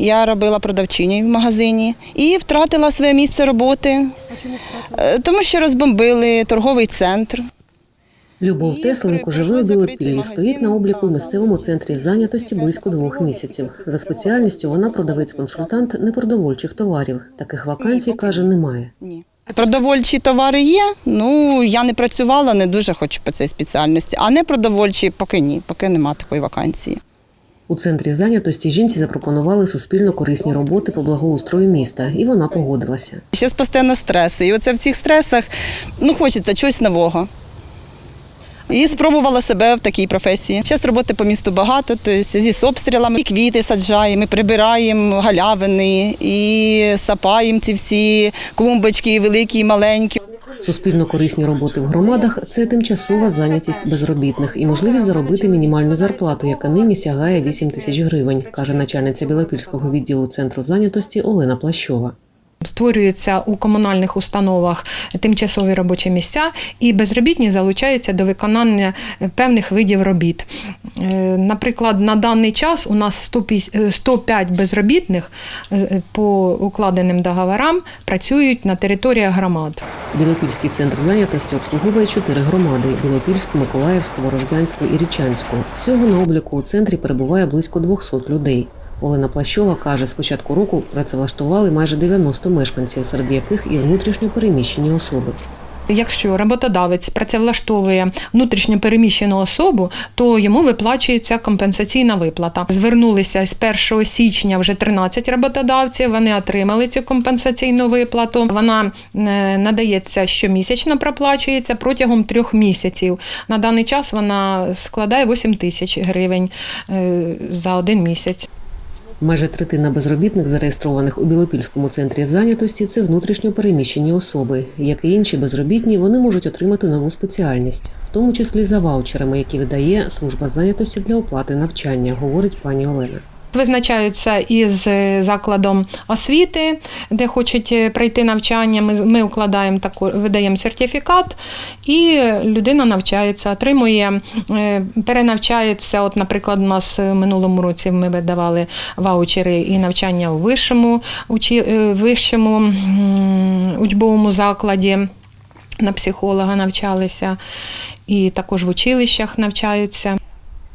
Я робила продавчиню в магазині і втратила своє місце роботи, Е, тому що розбомбили торговий центр. Любов Тесленко живе у Білопіллі. Стоїть на обліку в місцевому центрі зайнятості близько двох місяців. За спеціальністю вона продавець-консультант непродовольчих товарів. Таких вакансій каже, немає. Ні. Продовольчі товари є. Ну я не працювала, не дуже хочу по цій спеціальності. А не продовольчі поки ні, поки нема такої вакансії. У центрі зайнятості жінці запропонували суспільно корисні роботи по благоустрою міста, і вона погодилася. Зараз постійно стреси. І оце в цих стресах ну, хочеться чогось нового. І спробувала себе в такій професії. Зараз роботи по місту багато, тобто зі обстрілами, і квіти саджаємо, і прибираємо галявини, і сапаємо ці всі клумбочки, великі, і маленькі. Суспільно корисні роботи в громадах це тимчасова зайнятість безробітних і можливість заробити мінімальну зарплату, яка нині сягає 8 тисяч гривень, каже начальниця Білопільського відділу центру зайнятості Олена Плащова. Створюються у комунальних установах тимчасові робочі місця, і безробітні залучаються до виконання певних видів робіт. Е, Наприклад, на даний час у нас 105 е, 105 безробітних е, по укладеним договорам працюють на територіях громад. Білопільський центр зайнятості обслуговує чотири громади: Білопільську, Миколаївську, Ворожбянську і Річанську. Всього на обліку у центрі перебуває близько 200 людей. Олена Плащова каже, з початку року працевлаштували майже 90 мешканців, серед яких і внутрішньо переміщені особи. Якщо роботодавець працевлаштовує внутрішньо переміщену особу, то йому виплачується компенсаційна виплата. Звернулися з 1 січня вже 13 роботодавців. Вони отримали цю компенсаційну виплату. Вона е, надається щомісячно, проплачується протягом трьох місяців. На даний час вона складає 8 тисяч гривень е, за один місяць. Майже третина безробітних, зареєстрованих у Білопільському центрі зайнятості, це внутрішньо переміщені особи. Як і інші безробітні, вони можуть отримати нову спеціальність, в тому числі за ваучерами, які видає служба зайнятості для оплати навчання, говорить пані Олена. Визначаються із е, закладом освіти, де хочуть е, пройти навчання. Ми, ми укладаємо таку, видаємо сертифікат, і людина навчається, отримує, е, перенавчається. От, наприклад, у нас в минулому році ми видавали ваучери і навчання у вищому, учі, вищому учбовому закладі. На психолога навчалися, і також в училищах навчаються.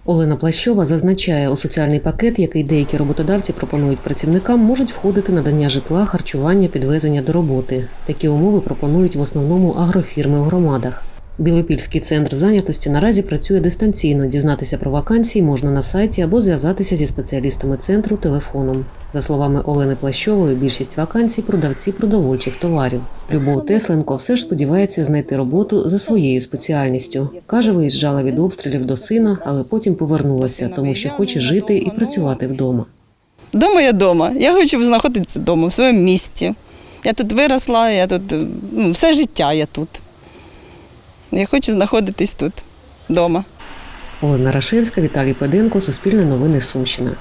Олена Плащова зазначає, у соціальний пакет, який деякі роботодавці пропонують працівникам, можуть входити надання житла, харчування, підвезення до роботи. Такі умови пропонують в основному агрофірми в громадах. Білопільський центр зайнятості наразі працює дистанційно. Дізнатися про вакансії можна на сайті або зв'язатися зі спеціалістами центру телефоном. За словами Олени Плащової, більшість вакансій продавці продовольчих товарів. Любов Тесленко все ж сподівається знайти роботу за своєю спеціальністю. каже, виїжджала від обстрілів до сина, але потім повернулася, тому що хоче жити і працювати вдома. Дома я вдома. Я хочу знаходитися вдома, в своєму місті. Я тут виросла, я тут ну, все життя я тут. Я хочу знаходитись тут, вдома. Олена Рашевська, Віталій Педенко, Суспільне новини Сумщина.